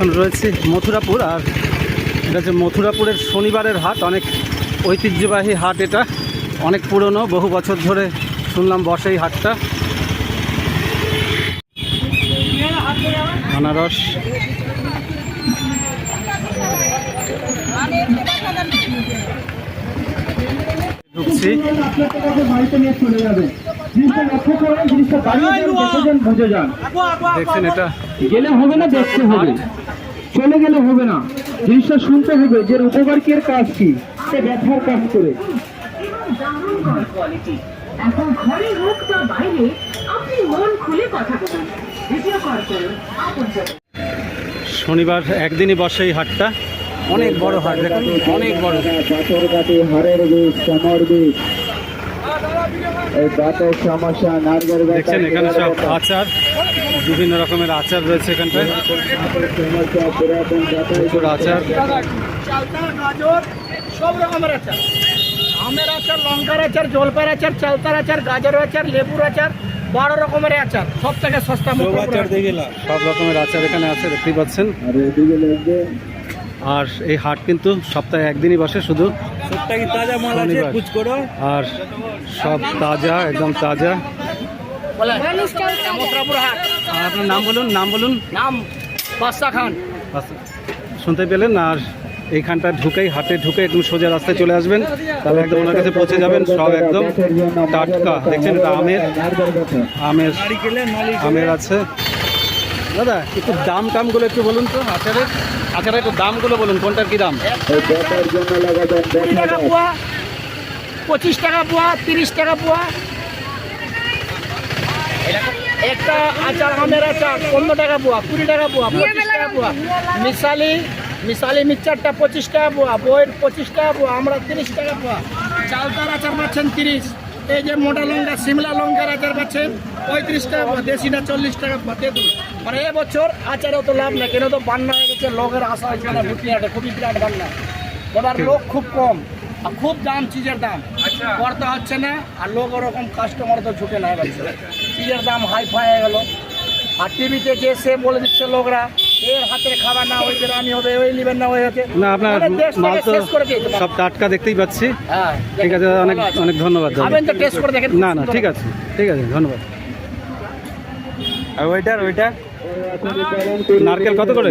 এখন রয়েছে মথুরাপুর আর এটা হচ্ছে মথুরাপুরের শনিবারের হাট, অনেক ঐতিহ্যবাহী হাট এটা, অনেক পুরনো, বহু বছর ধরে শুনলাম বসে এই হাটটা। আনারস। দেখছেন এটা। গেলে হবে না, দেখতে হবে। চলে গেলে হবে না। জিনিসটা শুনতে হবে যে উপকার কি কাজ কি? সে ব্যথার কাজ করে। এখন ঘরে হোক বা বাইরে আপনি মন খুলে কথা বলুন। ভিডিও কল করুন। শনিবার একদিনই বসে এই হাটটা। অনেক বড় হাট অনেক বড় পাথর কাটি হাড়ের বিষ দেখছেন এখানে সব আচার বিভিন্ন রকমের আচার রয়েছে এখানটায়। প্রচুর আচার। সব রকমের আচার আমের আচার লঙ্কার আচার জলপার আচার চালতার আচার গাজর আচার লেবুর আচার বারো রকমের আচার সব থেকে সস্তা আচার সব রকমের আচার এখানে আছে দেখতেই পাচ্ছেন। আর এই হাট কিন্তু সপ্তাহে একদিনই বসে শুধু শনিবার। আর সব তাজা একদম তাজা। আর আপনার নাম বলুন নাম বলুন। নাম বাদশা খান। শুনতে পেলেন আর এইখানটা ঢুকেই হাটে ঢুকে একদম সোজা রাস্তায় চলে আসবেন। তাহলে একদম ওনার কাছে পৌঁছে যাবেন সব একদম টাটকা। দেখছেন এটা আমের আমের আমের আছে। দাদা একটু দাম টামগুলো একটু বলুন তো আচারের আচারের একটু দামগুলো বলুন, কোনটার কি দাম? কুড়ি টাকা পোয়া, পঁচিশ টাকা পোয়া, তিরিশ টাকা পোয়া। একটা আচার আমের আচার, পনেরো টাকা পোয়া, কুড়ি টাকা পোয়া, পঁচিশ টাকা পোয়া। মিশালি মিশালি মিক্সচারটা পঁচিশ টাকা পোয়া, বইয়ের পঁচিশ টাকা পোয়া, আমরা তিরিশ টাকা পোয়া। চালতার আচার পাচ্ছেন তিরিশ, এই যে মোটা লঙ্কা, সিমলা লঙ্কার আচার পাচ্ছেন পঁয়ত্রিশ টাকা পোয়া, দেশিটা চল্লিশ টাকা পোয়া মানে এবছর আচারে তো লাভ নেই কেন তো বান্না হয়ে গেছে লোকের আশা হয়েছে না বিরাট খুবই বিরাট বান্না। এবার লোক খুব কম আর খুব দাম চিজের দাম। করতে হচ্ছে না আর লোক ওরকম কাস্টমার তো ছুটে না এবার। চিজের দাম হাই ফাই হয়ে গেল। আর টিভিতে যে সে বলে দিচ্ছে লোকরা এর খাবার না ওই রানি হবে ওই নিবেন না ওই হচ্ছে না আপনার মানে মাল তো করে সব টাটকা দেখতেই পাচ্ছি। হ্যাঁ ঠিক আছে অনেক অনেক ধন্যবাদ খাবেন তো টেস্ট করে দেখেন। না না ঠিক আছে ঠিক আছে ধন্যবাদ। আর ওইটার ওইটা? নারকেল কত করে?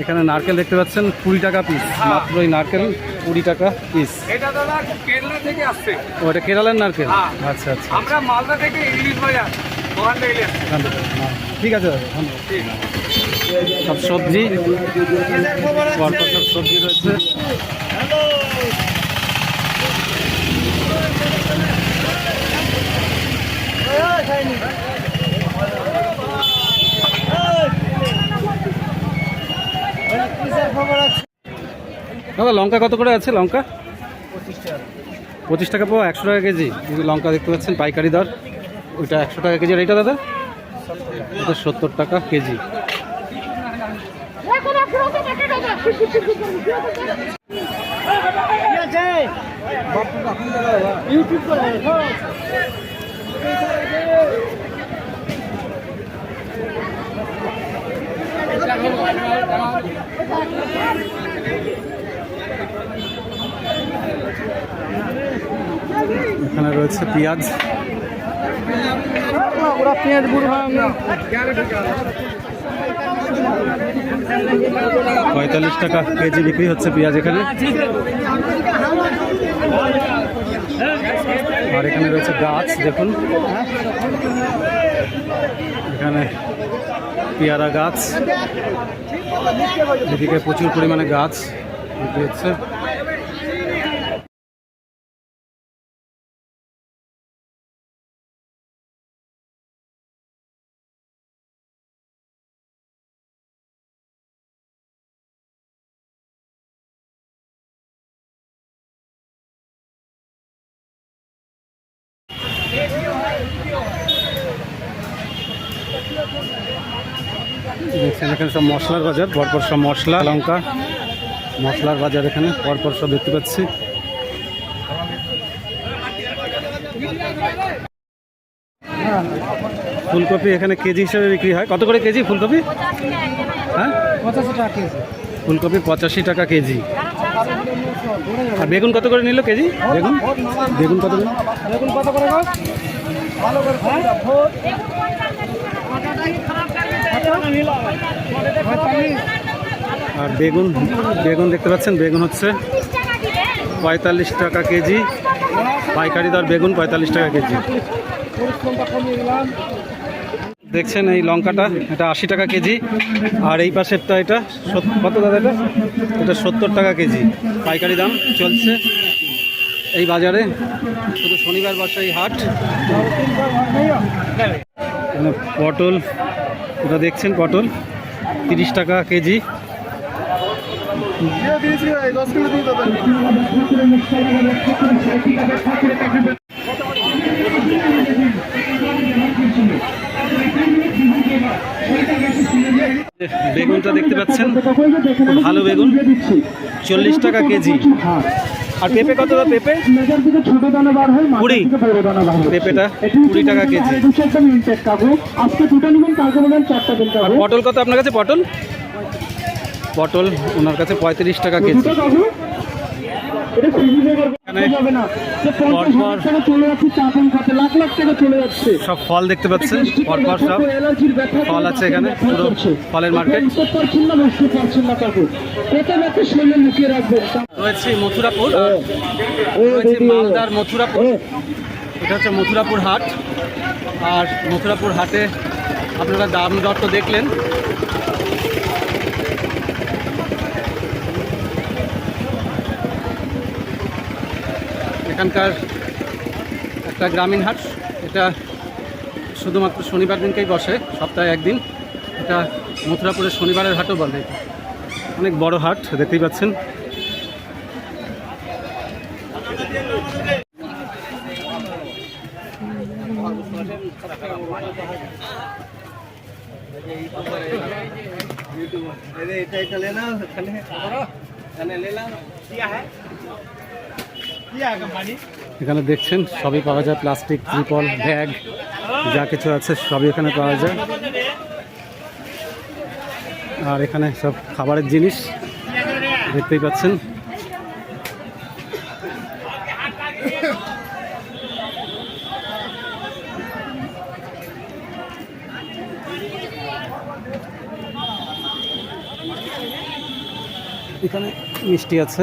এখানে নারকেল দেখতে পাচ্ছেন কুড়ি টাকা পিস মাত্র এই নারকেল কুড়ি টাকা পিস এটা দাদা কেরলা থেকে আসছে। ওটা কেরালের নারকেল? হ্যাঁ। আচ্ছা আচ্ছা। আমরা মালদা থেকে ইংলিশ বাজার ওখান থেকে এলে হ্যাঁ, ঠিক আছে দাদা ধন্যবাদ। সব সবজি? পরপর সব সবজি রয়েছে। দাদা, লঙ্কা কত করে আছে? লঙ্কা? পঁচিশ টাকা পাওয়া একশো টাকা কেজি। লঙ্কা দেখতে পাচ্ছেন, পাইকারি দর। ওইটা একশো টাকা কেজি। আর এইটা দাদা? এটা সত্তর টাকা কেজি। এখানে রয়েছে পেঁয়াজ। ওরা পেঁয়াজ পঁয়তাল্লিশ টাকা কেজি বিক্রি হচ্ছে পেঁয়াজ এখানে। আর এখানে রয়েছে গাছ দেখুন। এখানে পেয়ারা গাছ। এদিকে প্রচুর পরিমাণে গাছ বিক্রি হচ্ছে। দেখছেন এখানে সব মশলার বাজার পরপর সব মশলা লঙ্কা মশলার বাজার এখানে পরপর সব দেখতে পাচ্ছি। ফুলকপি এখানে কেজি হিসাবে বিক্রি হয়। কত করে কেজি ফুলকপি? হ্যাঁ? পঁচাশি টাকা কেজি। ফুলকপি পঁচাশি টাকা কেজি। আর বেগুন কত করে নিল কেজি? বেগুন? বেগুন কত করে? বেগুন কত করে গো ভালো করে ভোট আর বেগুন বেগুন দেখতে পাচ্ছেন? বেগুন হচ্ছে পঁয়তাল্লিশ টাকা কেজি। পাইকারি দর বেগুন পঁয়তাল্লিশ টাকা কেজি। দেখছেন এই লঙ্কাটা? এটা আশি টাকা কেজি। আর এই পাশেরটা এটা কত দাদা এটা? এটা সত্তর টাকা কেজি। পাইকারি দাম চলছে এই বাজারে। শুধু শনিবার বসে এই হাট। পটল, এটা দেখছেন পটল? তিরিশ টাকা কেজি। বেগুনটা দেখতে পাচ্ছেন? ভালো বেগুন। চল্লিশ টাকা কেজি। আর পেঁপে কত পেঁপে? কুড়ি। পেঁপেটা কুড়ি টাকা কেজি। পটল কত আপনার কাছে? পটল? পটল ওনার কাছে পঁয়ত্রিশ টাকা কেজি। দুটো কাকু এটা ফ্রিজে এখানে যাবে না। যে পঞ্চাশ পরপর- হাজার টাকা চলে যাচ্ছে চাপন খাতে লাখ লাখ টাকা চলে যাচ্ছে। সব ফল দেখতে পাচ্ছেন পরপর সব ফল আছে এখানে, পুরো ফলের রাখবেন? রয়েছে মথুরাপুর ও রয়েছে মালদার মথুরাপুর। এটা হচ্ছে মথুরাপুর হাট। আর মথুরাপুর হাটে আপনারা দাম দর তো দেখলেন। এখানকার একটা গ্রামীণ হাট। এটা শুধুমাত্র শনিবার দিনকেই বসে, সপ্তাহে একদিন। এটা মথুরাপুরের শনিবারের হাটও বলে অনেক বড় হাট, দেখতেই পাচ্ছেন। এখানে দেখছেন, সবই পাওয়া যায়, প্লাস্টিক, ত্রিপল, ব্যাগ, যা কিছু আছে সবই এখানে পাওয়া যায়। আর এখানে সব খাবারের জিনিস দেখতেই পাচ্ছেন। এখানে মিষ্টি আছে।